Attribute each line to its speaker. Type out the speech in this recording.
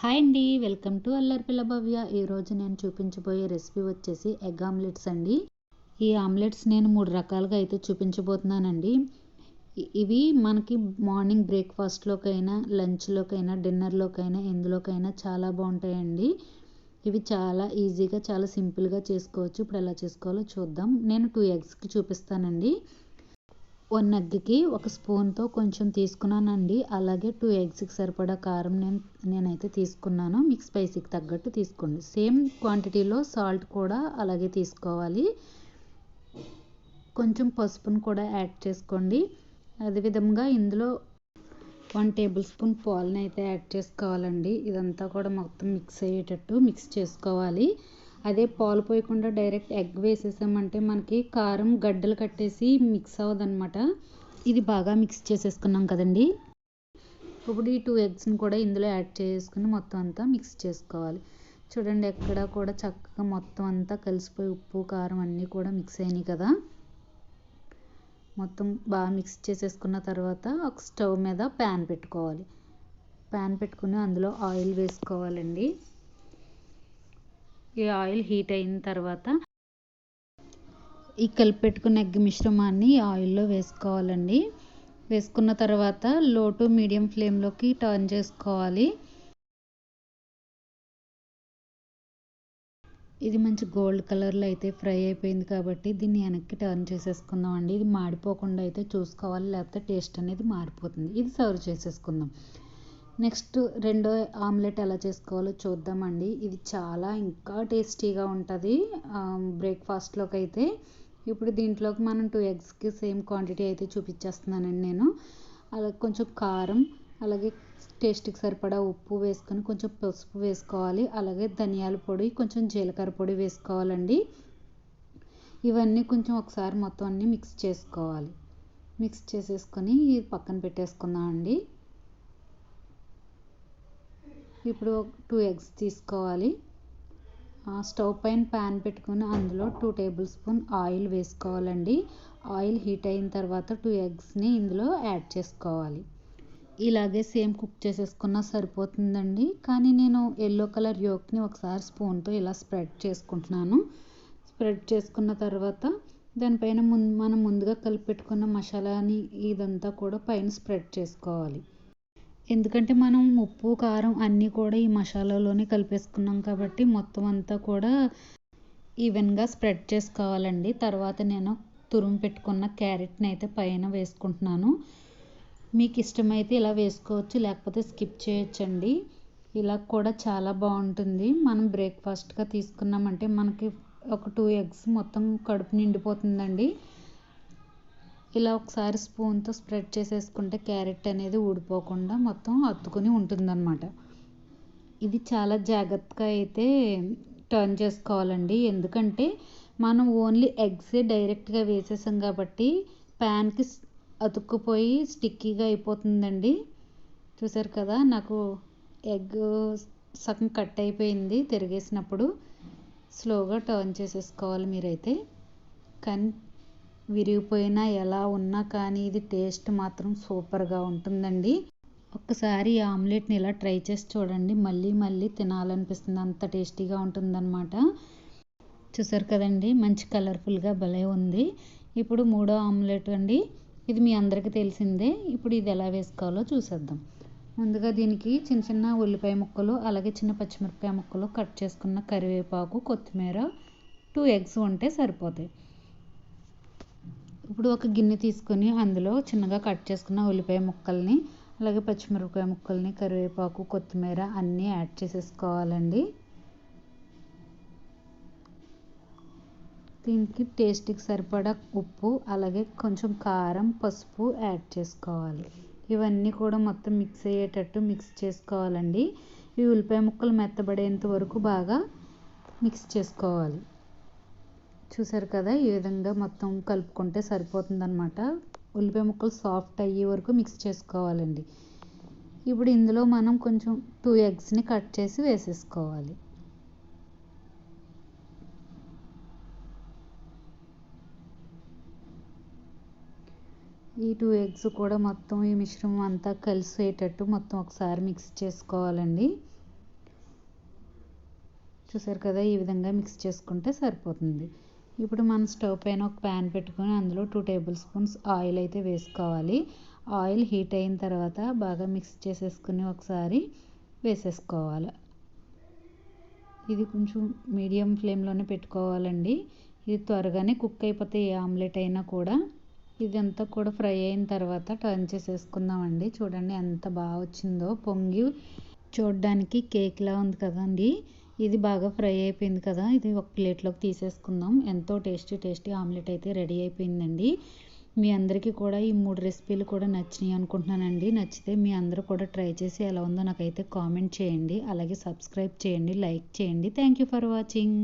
Speaker 1: Hi అండి welcome to Allari పిల్ల భవ్య. ఈరోజు నేను చూపించబోయే రెసిపీ వచ్చేసి ఎగ్ ఆమ్లెట్స్ అండి. ఈ ఆమ్లెట్స్ నేను మూడు రకాలుగా అయితే చూపించబోతున్నానండి. ఇవి మనకి మార్నింగ్ బ్రేక్ఫాస్ట్లోకైనా లంచ్లోకైనా డిన్నర్లోకైనా ఎందులోకైనా చాలా బాగుంటాయండి. ఇవి చాలా ఈజీగా చాలా సింపుల్గా చేసుకోవచ్చు. ఇప్పుడు ఎలా చేసుకోవాలో చూద్దాం. నేను టూ ఎగ్స్కి చూపిస్తానండి. వన్ ఎగ్కి ఒక స్పూన్తో కొంచెం తీసుకున్నానండి. అలాగే టూ ఎగ్స్కి సరిపడా కారం నేను నేనైతే తీసుకున్నాను. మీకు స్పైసీకి తగ్గట్టు తీసుకోండి. సేమ్ క్వాంటిటీలో సాల్ట్ కూడా అలాగే తీసుకోవాలి. కొంచెం పసుపును కూడా యాడ్ చేసుకోండి. అదేవిధంగా ఇందులో వన్ టేబుల్ స్పూన్ పాలను అయితే యాడ్ చేసుకోవాలండి. ఇదంతా కూడా మొత్తం మిక్స్ అయ్యేటట్టు మిక్స్ చేసుకోవాలి. అదే పాలు పోయకుండా డైరెక్ట్ ఎగ్ వేసేసామంటే మనకి కారం గడ్డలు కట్టేసి మిక్స్ అవ్వదన్నమాట. ఇది బాగా మిక్స్ చేసేసుకున్నాం కదండి. ఇప్పుడు ఈ టూ ఎగ్స్ని కూడా ఇందులో యాడ్ చేసుకుని మొత్తం అంతా మిక్స్ చేసుకోవాలి. చూడండి ఎక్కడ కూడా చక్కగా మొత్తం అంతా కలిసిపోయి ఉప్పు కారం అన్నీ కూడా మిక్స్ అయినాయి కదా. మొత్తం బాగా మిక్స్ చేసేసుకున్న తర్వాత ఒక స్టవ్ మీద ప్యాన్ పెట్టుకోవాలి. ప్యాన్ పెట్టుకుని అందులో ఆయిల్ వేసుకోవాలండి. ఈ ఆయిల్ హీట్ అయిన తర్వాత ఈ కలిపి పెట్టుకున్న ఎగ్ మిశ్రమాన్ని ఆయిల్లో వేసుకోవాలండి. వేసుకున్న తర్వాత లో టు మీడియం ఫ్లేమ్లోకి టర్న్ చేసుకోవాలి. ఇది మంచి గోల్డ్ కలర్లో అయితే ఫ్రై అయిపోయింది కాబట్టి దీన్ని వెనక్కి టర్న్ చేసేసుకుందాం అండి ఇది మాడిపోకుండా అయితే చూసుకోవాలి లేకపోతే టేస్ట్ అనేది మారిపోతుంది. ఇది సర్వ్ చేసేసుకుందాం. నెక్స్ట్ రెండో ఆమ్లెట్ ఎలా చేసుకోవాలో చూద్దామండి. ఇది చాలా ఇంకా టేస్టీగా ఉంటుంది బ్రేక్ఫాస్ట్లోకి అయితే. ఇప్పుడు దీంట్లోకి మనం టూ ఎగ్స్కి సేమ్ క్వాంటిటీ అయితే చూపించేస్తున్నానండి నేను. అలా కొంచెం కారం అలాగే టేస్ట్కి సరిపడా ఉప్పు వేసుకొని కొంచెం పసుపు వేసుకోవాలి అలాగే ధనియాల పొడి కొంచెం జీలకర్ర పొడి వేసుకోవాలండి. ఇవన్నీ కొంచెం ఒకసారి మొత్తం అన్నీ మిక్స్ చేసుకోవాలి. మిక్స్ చేసేసుకొని పక్కన పెట్టేసుకుందాం అండి ఇప్పుడు టూ ఎగ్స్ తీసుకోవాలి. స్టవ్ పైన ప్యాన్ పెట్టుకుని అందులో టూ టేబుల్ స్పూన్ ఆయిల్ వేసుకోవాలండి. ఆయిల్ హీట్ అయిన తర్వాత టూ ఎగ్స్ని ఇందులో యాడ్ చేసుకోవాలి. ఇలాగే సేమ్ కుక్ చేసేసుకున్నా సరిపోతుందండి. కానీ నేను ఎల్లో కలర్ యోక్ని ఒకసారి స్పూన్తో ఇలా స్ప్రెడ్ చేసుకుంటున్నాను. స్ప్రెడ్ చేసుకున్న తర్వాత దానిపైన ముందు మనం ముందుగా కలిపి పెట్టుకున్న మసాలాని ఇదంతా కూడా పైన స్ప్రెడ్ చేసుకోవాలి. ఎందుకంటే మనం ఉప్పు కారం అన్నీ కూడా ఈ మసాలాలోనే కలిపేసుకున్నాం కాబట్టి మొత్తం అంతా కూడా ఈవెన్గా స్ప్రెడ్ చేసుకోవాలండి. తర్వాత నేను తురుము పెట్టుకున్న క్యారెట్ని అయితే పైన వేసుకుంటున్నాను. మీకు ఇష్టమైతే ఇలా వేసుకోవచ్చు లేకపోతే స్కిప్ చేయొచ్చండి. ఇలా కూడా చాలా బాగుంటుంది. మనం బ్రేక్ఫాస్ట్గా తీసుకున్నామంటే మనకి ఒక టూ ఎగ్స్ మొత్తం కడుపు నిండిపోతుందండి. ఇలా ఒకసారి స్పూన్తో స్ప్రెడ్ చేసేసుకుంటే క్యారెట్ అనేది ఊడిపోకుండా మొత్తం అత్తుకుని ఉంటుందన్నమాట. ఇది చాలా జాగ్రత్తగా అయితే టర్న్ చేసుకోవాలండి. ఎందుకంటే మనం ఓన్లీ ఎగ్సే డైరెక్ట్గా వేసేసాం కాబట్టి ప్యాన్కి అతుక్కుపోయి స్టిక్కీగా అయిపోతుందండి. చూసారు కదా నాకు ఎగ్ సగం కట్ అయిపోయింది తిరిగేసినప్పుడు. స్లోగా టర్న్ చేసేసుకోవాలి మీరైతే. కానీ విరిగిపోయినా ఎలా ఉన్నా కానీ ఇది టేస్ట్ మాత్రం సూపర్గా ఉంటుందండి. ఒక్కసారి ఈ ఆమ్లెట్ని ఇలా ట్రై చేసి చూడండి. మళ్ళీ మళ్ళీ తినాలనిపిస్తుంది. అంత టేస్టీగా ఉంటుందన్నమాట. చూసారు కదండి మంచి కలర్ఫుల్గా భలే ఉంది. ఇప్పుడు మూడో ఆమ్లెట్ అండి. ఇది మీ అందరికీ తెలిసిందే. ఇప్పుడు ఇది ఎలా వేసుకోవాలో చూసేద్దాం. ముందుగా దీనికి చిన్న చిన్న ఉల్లిపాయ ముక్కలు అలాగే చిన్న పచ్చిమిరపకాయ ముక్కలు కట్ చేసుకున్న కరివేపాకు కొత్తిమీర టూ ఎగ్స్ ఉంటే సరిపోతాయి. ఇప్పుడు ఒక గిన్నె తీసుకొని అందులో చిన్నగా కట్ చేసుకున్న ఉల్లిపాయ ముక్కల్ని అలాగే పచ్చిమిరపకాయ ముక్కల్ని కరివేపాకు కొత్తిమీర అన్నీ యాడ్ చేసేసుకోవాలండి. దీనికి టేస్ట్కి సరిపడా ఉప్పు అలాగే కొంచెం కారం పసుపు యాడ్ చేసుకోవాలి. ఇవన్నీ కూడా మొత్తం మిక్స్ అయ్యేటట్టు మిక్స్ చేసుకోవాలండి. ఈ ఉల్లిపాయ ముక్కలు మెత్తబడేంత వరకు బాగా మిక్స్ చేసుకోవాలి. చూసారు కదా? ఈ విధంగా మొత్తం కలుపుకుంటే సరిపోతుందన్నమాట. ఉల్లిపాయ ముక్కలు సాఫ్ట్ అయ్యే వరకు మిక్స్ చేసుకోవాలండి. ఇప్పుడు ఇందులో మనం కొంచెం టూ ఎగ్స్ని కట్ చేసి వేసేసుకోవాలి. ఈ టూ ఎగ్స్ కూడా మొత్తం ఈ మిశ్రమం అంతా కలిసేటట్టు మొత్తం ఒకసారి మిక్స్ చేసుకోవాలండి. చూసారు కదా? ఈ విధంగా మిక్స్ చేసుకుంటే సరిపోతుంది. ఇప్పుడు మనం స్టవ్ పైన ఒక ప్యాన్ పెట్టుకొని అందులో టూ టేబుల్ స్పూన్స్ ఆయిల్ అయితే వేసుకోవాలి. ఆయిల్ హీట్ అయిన తర్వాత బాగా మిక్స్ చేసేసుకుని ఒకసారి వేసేసుకోవాలి. ఇది కొంచెం మీడియం ఫ్లేమ్లోనే పెట్టుకోవాలండి. ఇది త్వరగానే కుక్ అయిపోతే ఏ ఆమ్లెట్ అయినా కూడా ఇదంతా కూడా ఫ్రై అయిన తర్వాత టర్న్ చేసేసుకుందామండి. చూడండి ఎంత బాగా వచ్చిందో. పొంగి చూడడానికి కేక్లా ఉంది కదండి. ఇది బాగా ఫ్రై అయిపోయింది కదా ఇది ఒక ప్లేట్లోకి తీసేసుకుందాం. ఎంతో టేస్టీ టేస్టీ ఆమ్లెట్ అయితే రెడీ అయిపోయిందండి. మీ అందరికీ కూడా ఈ మూడు రెసిపీలు కూడా నచ్చినాయి అనుకుంటున్నానండి. నచ్చితే మీ అందరూ కూడా ట్రై చేసి ఎలా ఉందో నాకైతే కామెంట్ చేయండి. అలాగే సబ్స్క్రైబ్ చేయండి లైక్ చేయండి. Thank you for watching.